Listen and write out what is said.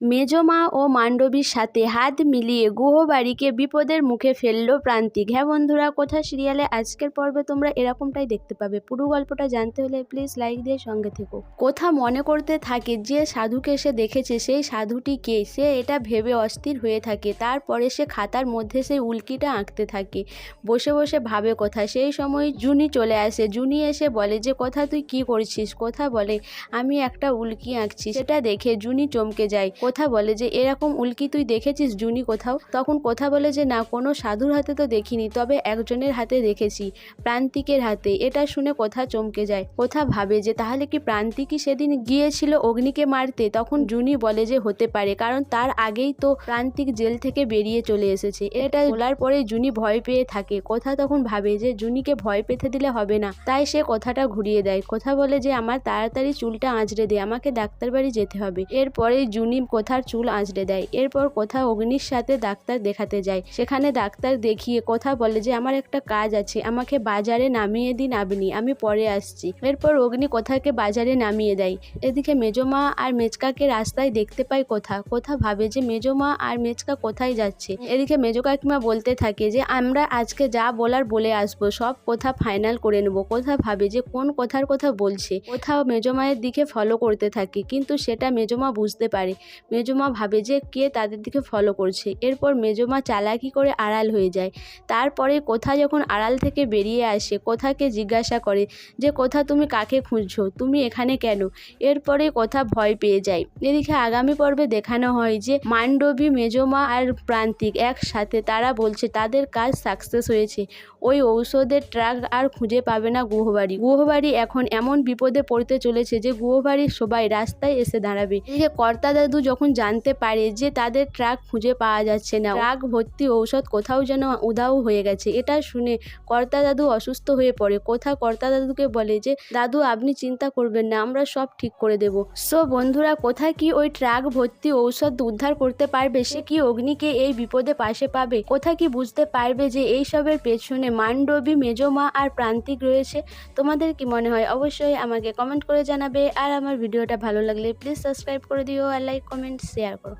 মেজমা ও মান্ডবীর সাথে হাত মিলিয়ে গুহবাড়িকে বিপদের মুখে ফেলল প্রান্তিক। হ্যাঁ বন্ধুরা কোথা সিরিয়ালে? আজকের পর্বে তোমরা এরকমটাই দেখতে পাবে। পুরো গল্পটা জানতে হলে প্লিজ লাইক দিয়ে সঙ্গে থেকো। কোথা মনে করতে থাকে যে সাধুকে সে দেখেছে, সেই সাধুটি কে? সে এটা ভেবে অস্থির হয়ে থাকে। তারপরে সে খাতার মধ্যে সেই উল্কিটা আঁকতে থাকে। বসে বসে ভাবে কথা। সেই সময় জুনি চলে আসে। জুনি এসে বলে যে, কথা তুই কি করছিস? কথা বলে? আমি একটা উল্কি আঁকছি। সেটা দেখে জুনি চমকে যায়। কোথা বলে যে, এরকম উল্কি তুই দেখেছিস জুনি কোথাও? তখন কোথা বলে যে, না, কোনো সাধুর হাতে তো দেখিনি, তবে একজনের হাতে দেখেছি, প্রান্তিকের হাতে। এটা শুনে কোথা চমকে যায়। কোথা ভাবে যে, তাহলে কি প্রান্তিকই সেদিন গিয়েছিল অগ্নিকে মারতে? তখন জুনি বলে যে, হতে পারে, কারণ তার আগেই তো প্রান্তিক জেল থেকে বেরিয়ে চলে এসেছে। এটা বলার পরে জুনি ভয় পেয়ে থাকে। কোথা তখন ভাবে যে, জুনিকে ভয় পেতে দিলে হবে না। তাই সে কথাটা ঘুরিয়ে দেয়। কোথা বলে যে, আমার তাড়াতাড়ি চুলটা আঁচড়ে দে, আমাকে ডাক্তার বাড়ি যেতে হবে। এরপরে জুনি কোথার চুল আঁচড়ে দেয়। এরপর কোথা অগ্নির সাথে ডাক্তার দেখাতে যায়। সেখানে ডাক্তার দেখিয়ে কোথা বলে যে, আমার একটা কাজ আছে, আমাকে বাজারে নামিয়ে দিন আপনি আমি পরে আসছি। এরপর অগ্নি কোথাকে বাজারে নামিয়ে দেয়। এদিকে মেজমা আর মেচকাকে রাস্তায় দেখতে পায় কোথা। কোথা ভাবে যে মেজমা আর মেচকা কোথায় যাচ্ছে? এদিকে মেজো কাকিমা বলতে থাকে যে, আমরা আজকে যা বলার বলে আসব, সব কথা ফাইনাল করে নেব। কোথা ভাবে যে, কোন কথার কথা বলছে? কোথাও মেজমায়ের দিকে ফলো করতে থাকে, কিন্তু সেটা মেজমা বুঝতে পারে। মেজমা ভাবে যে কে তাদের দিকে ফলো করছে। এরপর মেজমা চালাকি করে আড়াল হয়ে যায়। তারপরে কোথা যখন আড়াল থেকে বেরিয়ে আসে, কোথাকে জিজ্ঞাসা করে যে, কোথা তুমি কাকে খুঁজছো? তুমি এখানে কেন? এরপরে কোথা ভয় পেয়ে যায়। এদিকে আগামী পর্বে দেখানো হয় যে, মান্ডবী, মেজমা আর প্রান্তিক একসাথে তারা বলছে, তাদের কাজ সাকসেস হয়েছে। ওই ঔষধের ট্রাক আর খুঁজে পাবে না গুহবাড়ি। গুহবাড়ি এখন এমন বিপদে পড়তে চলেছে যে, গুহবাড়ির সবাই রাস্তায় এসে দাঁড়াবে। এদিকে কর্তা দাদু যখন জানতে পারে যে তাদের ট্রাক খুঁজে পাওয়া যাচ্ছে না, ট্রাক ভর্তি ঔষধ কোথাও যেন উধাও হয়ে গেছে। এটা শুনে কর্তা দাদু অসুস্থ হয়ে পড়ে। কোথা কর্তা দাদুকে বলে যে, দাদু, আপনি চিন্তা করবেন না, আমরা সব ঠিক করে দেব। সো বন্ধুরা, কোথায় কি ওই ট্রাক ভর্তি ঔষধ উদ্ধার করতে পারবে? সে কি অগ্নিকে এই বিপদে পাশে পাবে? কোথায় কি বুঝতে পারবে যে এই সবের পেছনে মান্ডবী, মেজমা আর প্রান্তিক রয়েছে? তোমাদের কি মনে হয়? অবশ্যই আমাকে কমেন্ট করে জানাবে। আর আমার ভিডিওটা ভালো লাগলে প্লিজ সাবস্ক্রাইব করে দিও আর লাইক কমেন্ট শেয়ার করো।